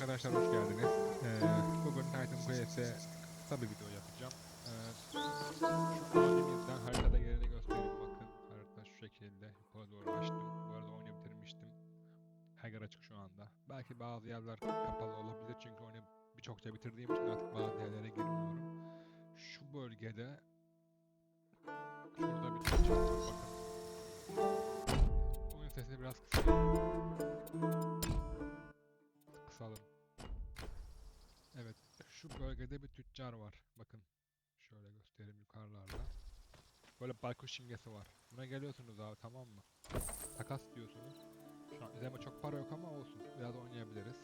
Arkadaşlar hoş geldiniz. Ee, bugün Titan Quest'e kısa bir video yapacağım. Ee, şu halimizden haritada yerini göstereyim bakın. Harita şu şekilde. Yukarı doğru açtım. Bu arada oyunu bitirmiştim. Her yer açık şu anda. Belki bazı yerler kapalı olabilir çünkü oyunu birçokça bitirdiğim için artık bazı yerlere girmiyorum. Şu bölgede şurada bir var bakın. Oyun sesini biraz kısayım. Kısalım. Evet, şu bölgede bir tüccar var. Bakın, şöyle göstereyim yukarılarda. Böyle baykuş simgesi var. Buna geliyorsunuz abi tamam mı? Takas diyorsunuz. Şu an üzerime çok para yok ama olsun. Biraz oynayabiliriz.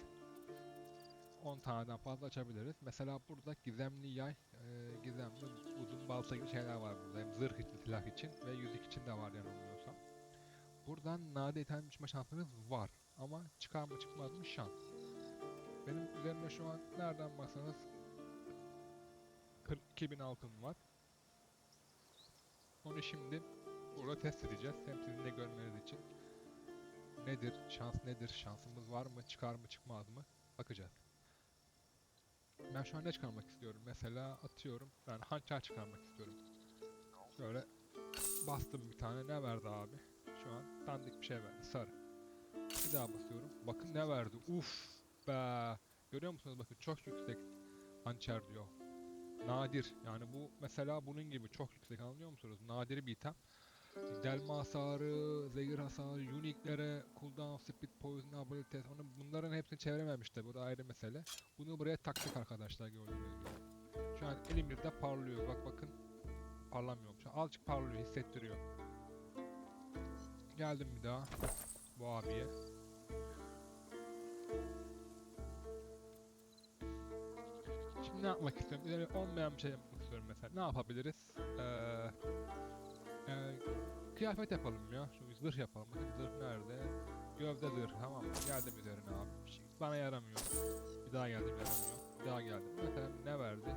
10 taneden fazla açabiliriz. Mesela burada gizemli yay, e, gizemli uzun balta gibi şeyler var burada. Hem zırh için, silah için ve yüzük için de var yanılmıyorsam. Buradan nadir item düşme şansınız var. Ama çıkar mı çıkmaz mı şans. Benim üzerimde şu an nereden baksanız 42 bin altın var. Onu şimdi burada test edeceğiz. Hem sizin de görmeniz için. Nedir? Şans nedir? Şansımız var mı? Çıkar mı çıkmaz mı? Bakacağız. Ben şu an ne çıkarmak istiyorum? Mesela atıyorum. Ben hançer çıkarmak istiyorum. Şöyle bastım bir tane. Ne verdi abi? Şu an dandik bir şey verdi. Sarı. Bir daha basıyorum. Bakın ne verdi. Uf be. Görüyor musunuz bakın çok yüksek hançer diyor. Nadir. Yani bu mesela bunun gibi çok yüksek anlıyor musunuz? Nadir bir item. Delme hasarı, zehir hasarı, unique'lere, cooldown, speed, poison, abilities, onu bunların hepsini çevirememiş tabi bu da ayrı mesele. Bunu buraya taktık arkadaşlar gördüğünüz gibi. Şu an elimizde parlıyor. Bak bakın parlamıyor. Şu an azıcık parlıyor, hissettiriyor. Geldim bir daha bu abiye. Ne yapmak istiyorum? İleri olmayan bir şey yapmak istiyorum mesela. Ne yapabiliriz? Ee, e, kıyafet yapalım ya. Şu zırh yapalım. Bakın zırh nerede? Gövde zırh. Tamam. Geldim üzerine abi. Şimdi bana yaramıyor. Bir daha geldim yaramıyor. Bir daha geldim. Mesela ne verdi?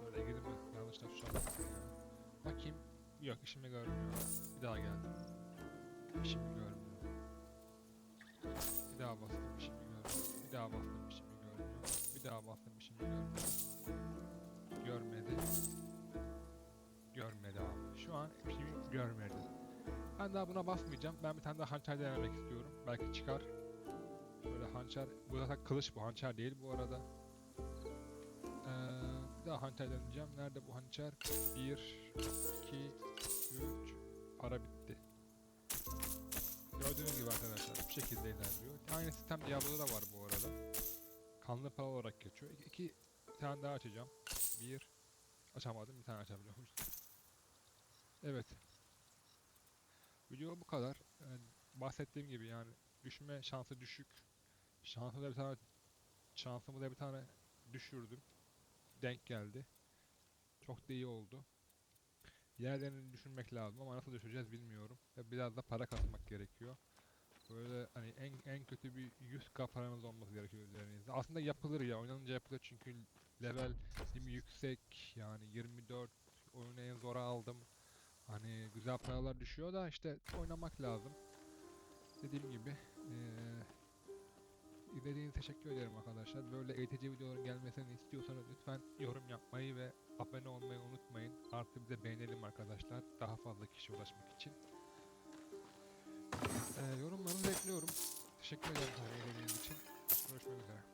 Şöyle girdim. Yanlışla bastım ya. Bakayım. Yok işimi görmüyor. Bir daha geldim. İşimi görmüyor. Bir daha bastım işimi görmüyor. Bir daha bastım işimi görmüyor. Görmedi. Görmedi abi. Şu an işimi görmedi. Ben daha buna basmayacağım. Ben bir tane daha hançer denemek istiyorum. Belki çıkar. Böyle hançer. Bu zaten kılıç bu. Hançer değil bu arada. Ee, bir daha hançer deneyeceğim. Nerede bu hançer? 1, 2, 3. Para bitti. Gördüğünüz gibi arkadaşlar bu şekilde ilerliyor. Aynı sistem Diablo'da da var bu arada. Kanlı para olarak geçiyor. İki, iki tane daha açacağım. Bir. Açamadım. Bir tane açabiliyorum. Evet. Video bu kadar. Yani bahsettiğim gibi yani düşme şansı düşük. Şansımı da bir tane şansımı da bir tane düşürdüm. Denk geldi. Çok da iyi oldu. Yerlerini düşünmek lazım ama nasıl düşüreceğiz bilmiyorum. Biraz da para kasmak gerekiyor. Böyle hani en en kötü bir 100k paranız olması gerekiyor üzerinizde. Aslında yapılır ya oynanınca yapılır çünkü level mi, yüksek yani 24 oyunu en zora aldım. Hani güzel paralar düşüyor da işte oynamak lazım. Dediğim gibi eee izlediğiniz teşekkür ederim arkadaşlar. Böyle eğitici videoların gelmesini istiyorsanız lütfen yorum yapmayı ve abone olmayı unutmayın. Artı bir de beğenelim arkadaşlar. Daha fazla kişiye ulaşmak için. Teşekkür ederim takip edildiğiniz için. Görüşmek üzere.